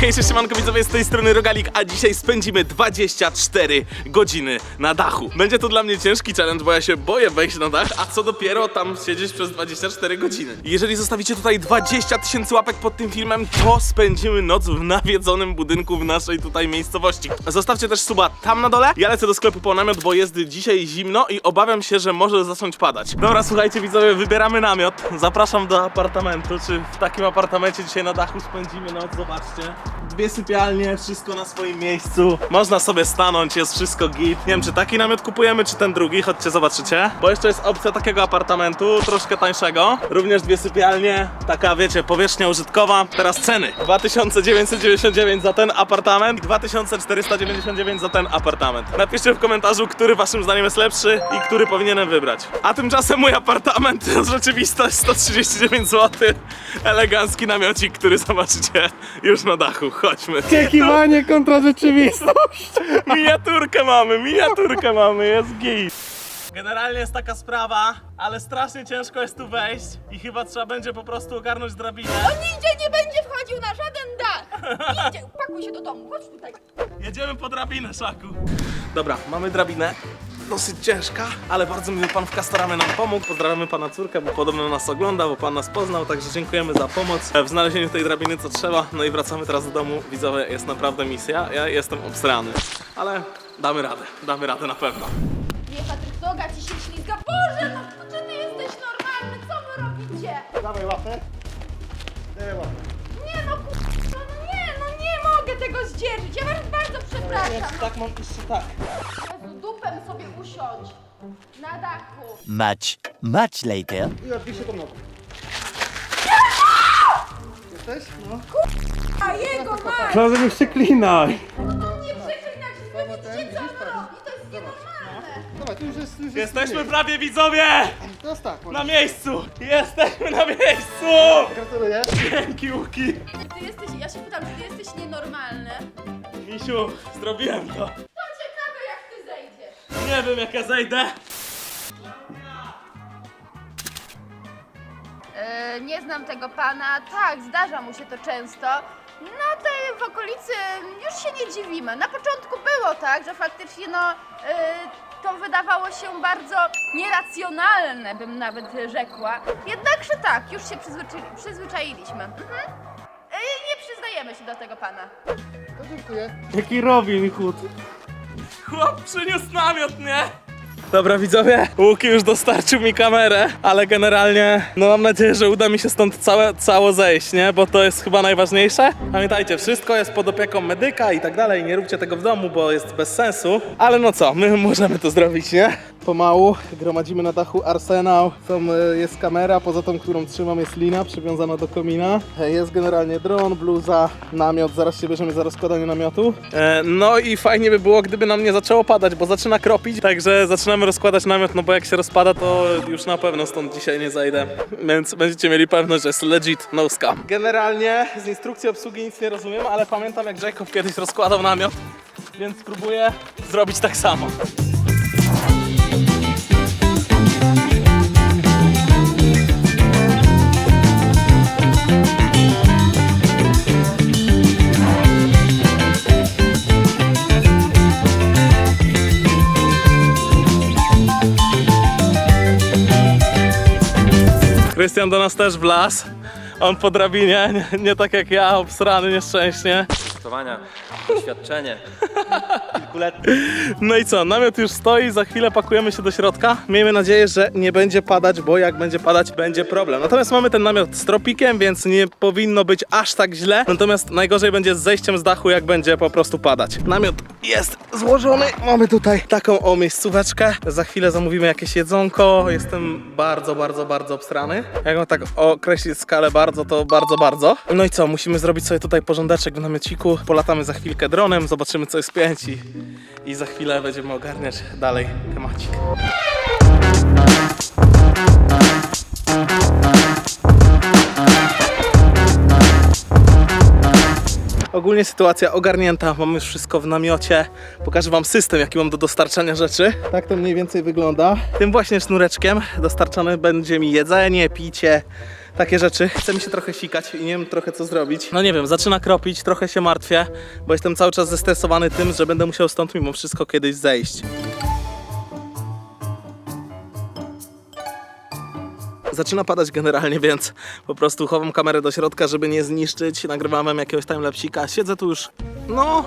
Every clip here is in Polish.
Hej, cześć, siemanko widzowie, z tej strony Rogalik, a dzisiaj spędzimy 24 godziny na dachu. Będzie to dla mnie ciężki challenge, bo ja się boję wejść na dach, a co dopiero tam siedzieć przez 24 godziny. Jeżeli zostawicie tutaj 20 tysięcy łapek pod tym filmem, to spędzimy noc w nawiedzonym budynku w naszej tutaj miejscowości. Zostawcie też suba tam na dole, ja lecę do sklepu po namiot, bo jest dzisiaj zimno i obawiam się, że może zacząć padać. Dobra, słuchajcie widzowie, wybieramy namiot, zapraszam do apartamentu, czy w takim apartamencie dzisiaj na dachu spędzimy noc, zobaczcie. Dwie sypialnie, wszystko na swoim miejscu. Można sobie stanąć, jest wszystko git. Nie wiem, czy taki namiot kupujemy, czy ten drugi, chodźcie zobaczycie. Bo jeszcze jest opcja takiego apartamentu, troszkę tańszego. Również dwie sypialnie, taka wiecie, powierzchnia użytkowa. Teraz ceny. 2999 za ten apartament i 2499 za ten apartament. Napiszcie w komentarzu, który waszym zdaniem jest lepszy i który powinienem wybrać. A tymczasem mój apartament to rzeczywistość 139 zł. Elegancki namiocik, który zobaczycie już na dachu. Chodźmy. Oczekiwanie kontra rzeczywistość. Miniaturkę mamy, miniaturkę mamy, jest git. Generalnie jest taka sprawa, ale strasznie ciężko jest tu wejść i chyba trzeba będzie po prostu ogarnąć drabinę. On nigdzie nie będzie wchodził na żaden dach! Nigdzie! Pakuj się do domu, chodź tutaj. Jedziemy po drabinę, Szaku. Dobra, mamy drabinę. Dosyć ciężka, ale bardzo miły pan w Castoramie nam pomógł. Pozdrawiamy pana córkę, bo podobno nas ogląda, bo pan nas poznał, także dziękujemy za pomoc w znalezieniu tej drabiny, co trzeba. No i wracamy teraz do domu. Widzowie, jest naprawdę misja. Ja jestem obstrany, ale damy radę, damy radę na pewno. Nie, Patryk, noga ci się ślizga. Boże, no czy ty jesteś normalny? Co wy robicie? Dawaj łapę. Dawaj łapę. Tego zdzierżyć. Ja was bardzo przepraszam. tak mam jeszcze tak. Jezu, dupem sobie usiądź. Na dachu. Much, much later. I odbij się tą nogą. Jesteś? No. A jego masz! Razem przeklinaj. Nie przeklinać, wy widzicie co on robi. To jest nienormalne. Dawaj, tu już jest... Już jest Jesteśmy prawie widzowie! To jest tak. Na miejscu! Jesteśmy na miejscu! Gratuluję. Dzięki Łuki! Ty jesteś, ja się pytam, czy ty jesteś nienormalny? Misiu, zrobiłem to. To ciekawe jak ty zejdziesz. Nie wiem jak ja zejdę. E, nie znam tego pana. Tak, zdarza mu się to często. No tutaj w okolicy już się nie dziwimy. Na początku było tak, że faktycznie no e, to wydawało się bardzo nieracjonalne, bym nawet rzekła. Jednakże tak, już się przyzwyczai- przyzwyczailiśmy. Mhm. E, nie przyznajemy się do tego pana. To dziękuję. Jaki Robin Hood. Chłop przyniósł namiot, nie? Dobra widzowie, Łuki już dostarczył mi kamerę, ale generalnie no mam nadzieję, że uda mi się stąd całe, cało zejść, nie? Bo to jest chyba najważniejsze. Pamiętajcie, wszystko jest pod opieką medyka i tak dalej, nie róbcie tego w domu, bo jest bez sensu. Ale no co, my możemy to zrobić, nie? Pomału gromadzimy na dachu arsenał. Tam e, jest kamera, poza tą, którą trzymam jest lina przywiązana do komina. E, Jest generalnie dron, bluza, namiot, zaraz się bierzemy za rozkładanie namiotu. E, no i fajnie by było, gdyby nam nie zaczęło padać, bo zaczyna kropić, także zaczynamy rozkładać namiot, no bo jak się rozpada, to już na pewno stąd dzisiaj nie zajdę. Więc będziecie mieli pewność, że jest legit, no scam. Generalnie z instrukcji obsługi nic nie rozumiem, ale pamiętam jak Jacob kiedyś rozkładał namiot, więc spróbuję zrobić tak samo. Krystian do nas też wlazł. On po drabinie, nie, nie tak jak ja, obsrany nieszczęśnie. Testowania, doświadczenie. No i co, namiot już stoi, za chwilę pakujemy się do środka. Miejmy nadzieję, że nie będzie padać, bo jak będzie padać, będzie problem. Natomiast mamy ten namiot z tropikiem, więc nie powinno być aż tak źle. Natomiast najgorzej będzie z zejściem z dachu, jak będzie po prostu padać. Namiot jest złożony, mamy tutaj taką o miejscóweczkę. Za chwilę zamówimy jakieś jedzonko. Jestem bardzo, bardzo, bardzo obstrany. Jak mam tak określić skalę bardzo, to bardzo, bardzo. No i co, musimy zrobić sobie tutaj porządeczek w namiociku. Polatamy za chwilkę dronem, zobaczymy co jest pięć i, za chwilę będziemy ogarniać dalej temacik. Ogólnie sytuacja ogarnięta, mamy już wszystko w namiocie. Pokażę wam system, jaki mam do dostarczania rzeczy. Tak to mniej więcej wygląda. Tym właśnie sznureczkiem dostarczane będzie mi jedzenie, picie, takie rzeczy. Chce mi się trochę sikać i nie wiem trochę co zrobić. No nie wiem, zaczyna kropić, trochę się martwię, bo jestem cały czas zestresowany tym, że będę musiał stąd mimo wszystko kiedyś zejść. Zaczyna padać generalnie, więc po prostu chowam kamerę do środka, żeby nie zniszczyć. Nagrywałem jakiegoś timelapsika. Siedzę tu już, no,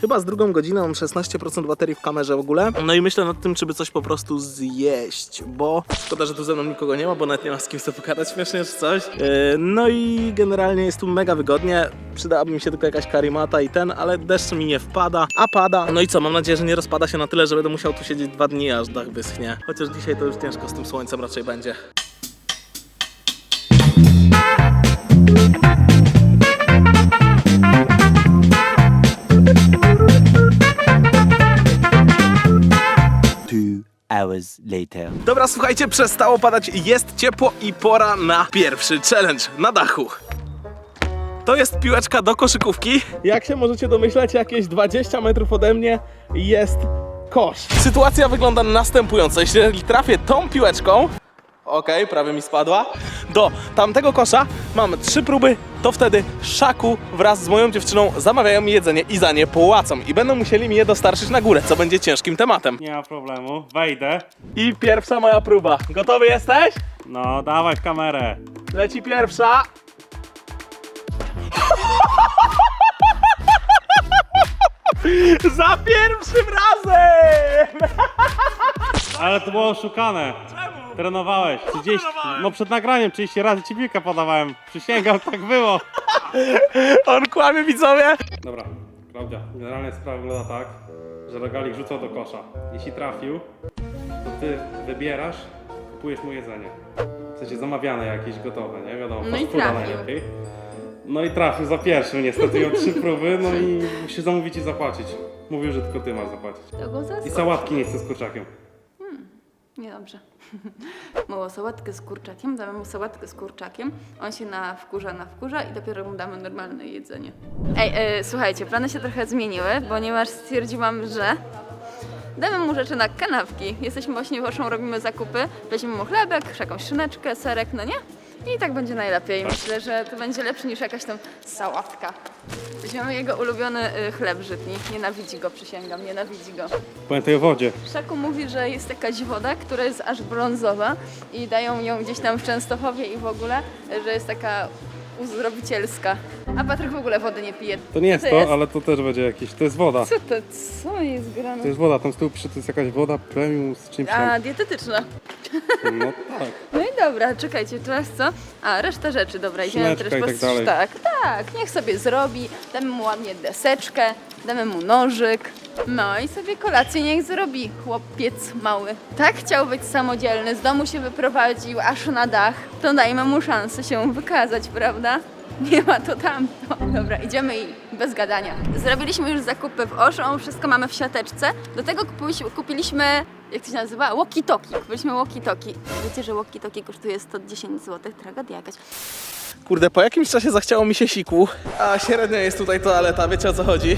chyba z drugą godziną, mam 16% baterii w kamerze w ogóle. No i myślę nad tym, czy by coś po prostu zjeść, bo szkoda, że tu ze mną nikogo nie ma, bo nawet nie ma z kim sobie pogadać śmiesznie czy coś. Yy, no i generalnie jest tu mega wygodnie. Przydałaby mi się tylko jakaś karimata i ten, ale deszcz mi nie wpada, a pada. No i co, mam nadzieję, że nie rozpada się na tyle, że będę musiał tu siedzieć dwa dni, aż dach wyschnie. Chociaż dzisiaj to już ciężko z tym słońcem raczej będzie. Hours later. Dobra, słuchajcie, przestało padać, jest ciepło i pora na pierwszy challenge na dachu. To jest piłeczka do koszykówki. Jak się możecie domyśleć, jakieś 20 metrów ode mnie jest kosz. Sytuacja wygląda następująco. Jeśli trafię tą piłeczką, okej, prawie mi spadła, do tamtego kosza mam trzy próby, to wtedy Szaku wraz z moją dziewczyną zamawiają mi jedzenie i za nie płacą. I będą musieli mi je dostarczyć na górę, co będzie ciężkim tematem. Nie ma problemu, wejdę. I pierwsza moja próba. Gotowy jesteś? No, dawaj w kamerę. Leci pierwsza. Za pierwszym razem! Ale to było oszukane. Czemu? Trenowałeś. 30, trenowałem? no przed nagraniem 30 razy ci piłkę podawałem. Przysięgam, tak było. On kłamie widzowie. Dobra, Klaudia, generalnie sprawa wygląda tak, że rogalik rzucał do kosza. Jeśli trafił, to ty wybierasz, kupujesz mu jedzenie. W sensie zamawiane jakieś gotowe, nie? Wiadomo, No i fast fooda trafił. najlepiej. No i trafił za pierwszym, niestety miał trzy próby, no i musi zamówić i zapłacić. Mówił, że tylko ty masz zapłacić. To go I zaskoczy. sałatki nie chce z kurczakiem. Niedobrze. Mało sałatkę z kurczakiem, damy mu sałatkę z kurczakiem, on się na wkurza, na wkurza i dopiero mu damy normalne jedzenie. Ej, e, słuchajcie, plany się trochę zmieniły, ponieważ stwierdziłam, że damy mu rzeczy na kanapki. Jesteśmy właśnie woszą, robimy zakupy, weźmiemy mu chlebek, jakąś szyneczkę, serek, no nie? I tak będzie najlepiej. Myślę, że to będzie lepsze niż jakaś tam sałatka. Weźmiemy jego ulubiony y, chleb żytni. Nienawidzi go, przysięgam, nienawidzi go. Pamiętaj o wodzie. Szaku mówi, że jest jakaś woda, która jest aż brązowa i dają ją gdzieś tam w Częstochowie i w ogóle, że jest taka uzdrowicielska. A Patryk w ogóle wody nie pije. To nie jest to, ale to też będzie jakieś. To jest woda. Co to, co jest grane? To jest woda, tam z tyłu przy to jest jakaś woda premium z czymś tam. A, dietetyczna. No tak. No i dobra, czekajcie, teraz co? A, reszta rzeczy, dobra, idziemy Szyneczka też i tak pos- dalej. Tak, tak, niech sobie zrobi, damy mu ładnie deseczkę, damy mu nożyk, no i sobie kolację niech zrobi, chłopiec mały. Tak chciał być samodzielny, z domu się wyprowadził aż na dach, to dajmy mu szansę się wykazać, prawda? Nie ma to tamto. Dobra, idziemy i bez gadania. Zrobiliśmy już zakupy w Oszą, wszystko mamy w siateczce. Do tego kupiliśmy, jak to się nazywa? Walkie-talkie. Kupiliśmy walkie-talkie. Wiecie, że walkie-talkie kosztuje 110 zł? Tragedia jakaś. Kurde, po jakimś czasie zachciało mi się siku, a średnia jest tutaj toaleta, wiecie o co chodzi?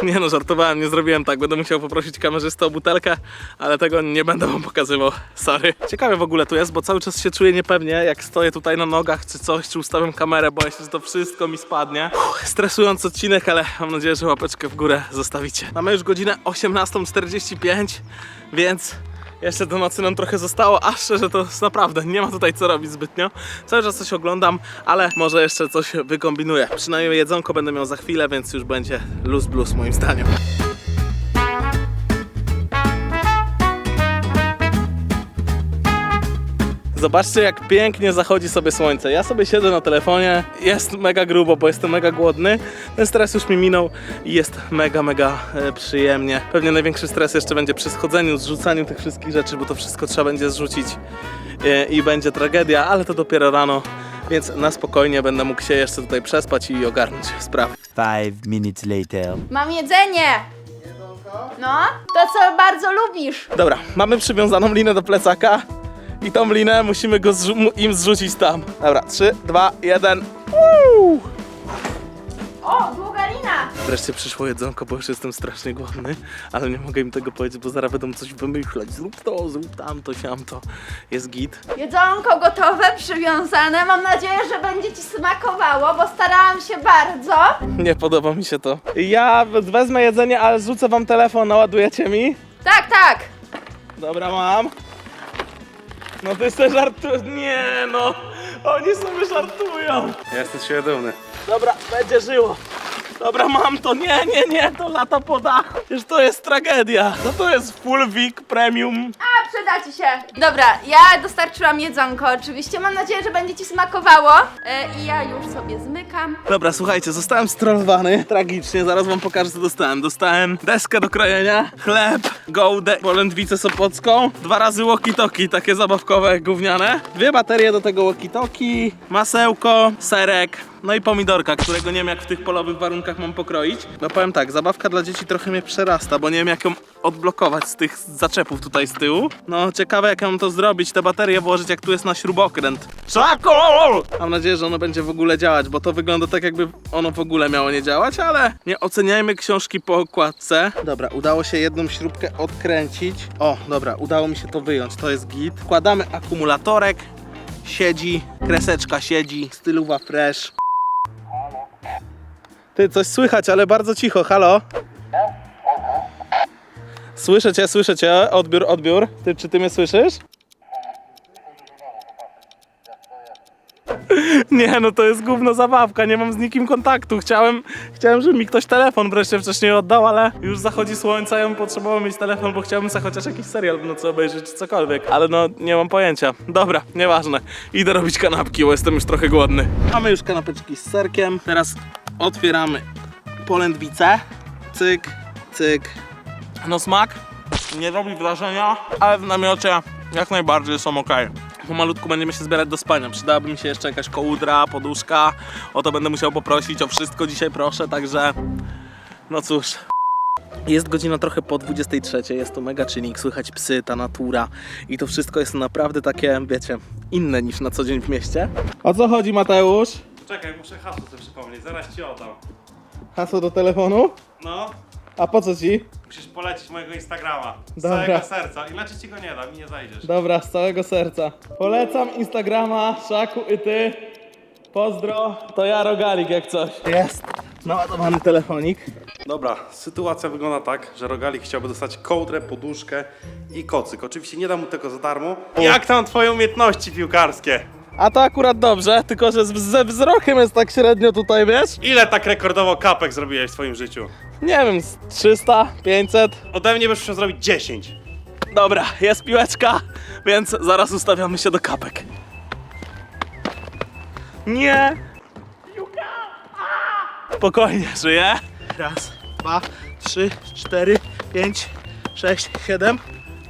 Nie no, żartowałem, nie zrobiłem tak. Będę musiał poprosić kamerzystę o butelkę, ale tego nie będę wam pokazywał. Sorry. Ciekawe w ogóle tu jest, bo cały czas się czuję niepewnie, jak stoję tutaj na nogach czy coś, czy ustawiam kamerę, boję się, że to wszystko mi spadnie. Uff, stresujący odcinek, ale mam nadzieję, że łapeczkę w górę zostawicie. Mamy już godzinę 18.45, więc jeszcze do nocy nam trochę zostało, a szczerze to naprawdę nie ma tutaj co robić zbytnio. Cały czas coś oglądam, ale może jeszcze coś wykombinuję. Przynajmniej jedzonko będę miał za chwilę, więc już będzie luz blues moim zdaniem. Zobaczcie, jak pięknie zachodzi sobie słońce. Ja sobie siedzę na telefonie, jest mega grubo, bo jestem mega głodny. Ten stres już mi minął i jest mega, mega e, przyjemnie. Pewnie największy stres jeszcze będzie przy schodzeniu, zrzucaniu tych wszystkich rzeczy, bo to wszystko trzeba będzie zrzucić e, i będzie tragedia, ale to dopiero rano, więc na spokojnie będę mógł się jeszcze tutaj przespać i ogarnąć sprawy. Five minutes later. Mam jedzenie! No, to co bardzo lubisz. Dobra, mamy przywiązaną linę do plecaka i tą linę musimy go zrzu- im zrzucić tam. Dobra, 3, 2, 1. Uuu! O, długa lina! Wreszcie przyszło jedzonko, bo już jestem strasznie głodny, ale nie mogę im tego powiedzieć, bo zaraz będą coś wymyślać. Zrób to, zrób tamto, siamto. Jest git. Jedzonko gotowe, przywiązane. Mam nadzieję, że będzie Ci smakowało, bo starałam się bardzo. Nie podoba mi się to. Ja wezmę jedzenie, ale zrzucę wam telefon, naładujecie mi? Tak, tak. Dobra, mam. No ty se żartujesz. Nie no, oni sobie żartują. Jestem dumny. Dobra, będzie żyło. Dobra, mam to. Nie, nie, nie, to lata po dachu. Już to jest tragedia. No to jest full week premium. A, przyda Ci się. Dobra, ja dostarczyłam jedzonko oczywiście. Mam nadzieję, że będzie Ci smakowało. E, I ja już sobie zmykam. Dobra, słuchajcie, zostałem strollowany tragicznie, zaraz wam pokażę co dostałem. Dostałem deskę do krojenia, chleb, gołdę, polędwicę sopocką, dwa razy walkie-talkie, takie zabawkowe, gówniane, dwie baterie do tego walkie-talkie, masełko, serek, no i pomidorka, którego nie wiem jak w tych polowych warunkach mam pokroić. No powiem tak, zabawka dla dzieci trochę mnie przerasta, bo nie wiem jak ją odblokować z tych zaczepów tutaj z tyłu. No ciekawe jak mam to zrobić, te baterie włożyć jak tu jest na śrubokręt. Szako! Mam nadzieję, że ono będzie w ogóle działać, bo to wygląda tak jakby ono w ogóle miało nie działać, ale nie oceniajmy książki po okładce. Dobra, udało się jedną śrubkę odkręcić. O, dobra, udało mi się to wyjąć, to jest git. Wkładamy akumulatorek, siedzi, kreseczka siedzi, styluwa fresh. Ty, coś słychać, ale bardzo cicho, halo? Słyszę cię, słyszę cię, odbiór, odbiór. Ty, czy ty mnie słyszysz? Nie, no to jest gówno zabawka, nie mam z nikim kontaktu. Chciałem, chciałem, żeby mi ktoś telefon wreszcie wcześniej oddał, ale już zachodzi słońce, ja bym potrzebował mieć telefon, bo chciałbym sobie chociaż jakiś serial w nocy obejrzeć, czy cokolwiek. Ale no, nie mam pojęcia. Dobra, nieważne. Idę robić kanapki, bo jestem już trochę głodny. Mamy już kanapeczki z serkiem. Teraz otwieramy polędwicę. Cyk, cyk. No smak nie robi wrażenia, ale w namiocie jak najbardziej są ok. Pomalutku będziemy się zbierać do spania. Przydałaby mi się jeszcze jakaś kołdra, poduszka. O to będę musiał poprosić, o wszystko dzisiaj proszę, także no cóż. Jest godzina trochę po 23, jest to mega chilling, słychać psy, ta natura i to wszystko jest naprawdę takie, wiecie, inne niż na co dzień w mieście. O co chodzi Mateusz? Czekaj, muszę hasło sobie przypomnieć, zaraz ci oddam. Hasło do telefonu? No, A po co ci? musisz polecić mojego Instagrama. Z Dobra. całego serca, inaczej ci go nie dam i nie zajdziesz. Dobra, z całego serca. Polecam Instagrama, Szaku i ty. Pozdro, to ja Rogalik jak coś. Jest. Naładowany telefonik. Dobra, sytuacja wygląda tak, że Rogalik chciałby dostać kołdrę, poduszkę i kocyk. Oczywiście nie dam mu tego za darmo. Jak tam twoje umiejętności piłkarskie? A to akurat dobrze, tylko że z- ze wzrokiem jest tak średnio tutaj, wiesz? Ile tak rekordowo kapek zrobiłeś w swoim życiu? Nie wiem, z 300, 500. Ode mnie byś musiał zrobić 10. Dobra, jest piłeczka, więc zaraz ustawiamy się do kapek. Nie! Spokojnie, żyję. Raz, dwa, trzy, cztery, pięć, sześć, siedem,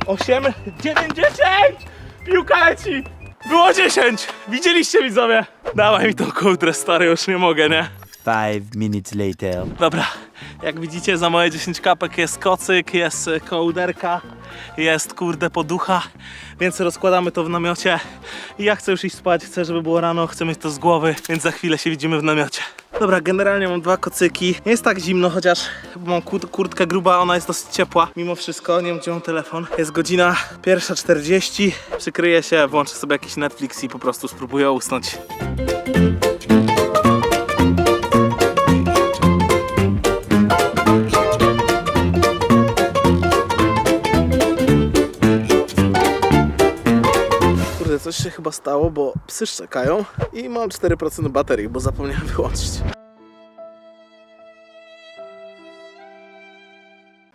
osiem, dziewięć, dziesięć! Piłka leci! Było dziesięć! Widzieliście widzowie? Dawaj mi tą kołdrę, stary, już nie mogę, nie? Five minutes later. Dobra, jak widzicie za moje 10 kapek jest kocyk, jest kołderka, jest kurde poducha, więc rozkładamy to w namiocie ja chcę już iść spać, chcę żeby było rano, chcę mieć to z głowy, więc za chwilę się widzimy w namiocie. Dobra, generalnie mam dwa kocyki, nie jest tak zimno, chociaż mam kur- kurtkę gruba, ona jest dosyć ciepła, mimo wszystko, nie wiem gdzie mam telefon. Jest godzina pierwsza 40, przykryję się, włączę sobie jakiś Netflix i po prostu spróbuję usnąć. Coś się chyba stało, bo psy szczekają i mam 4% baterii, bo zapomniałem wyłączyć.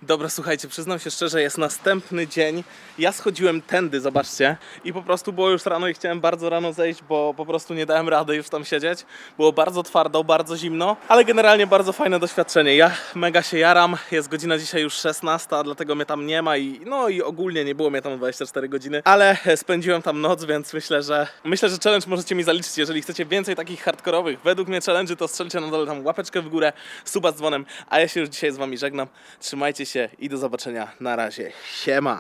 Dobra, słuchajcie, przyznam się szczerze, jest następny dzień. Ja schodziłem tędy, zobaczcie, i po prostu było już rano i chciałem bardzo rano zejść, bo po prostu nie dałem rady już tam siedzieć. Było bardzo twardo, bardzo zimno, ale generalnie bardzo fajne doświadczenie. Ja mega się jaram, jest godzina dzisiaj już 16, dlatego mnie tam nie ma i no i ogólnie nie było mnie tam 24 godziny, ale spędziłem tam noc, więc myślę, że myślę, że challenge możecie mi zaliczyć. Jeżeli chcecie więcej takich hardkorowych, według mnie challenge, to strzelcie na dole tam łapeczkę w górę, suba z dzwonem, a ja się już dzisiaj z wami żegnam. Trzymajcie się i do zobaczenia. Na razie. Siema.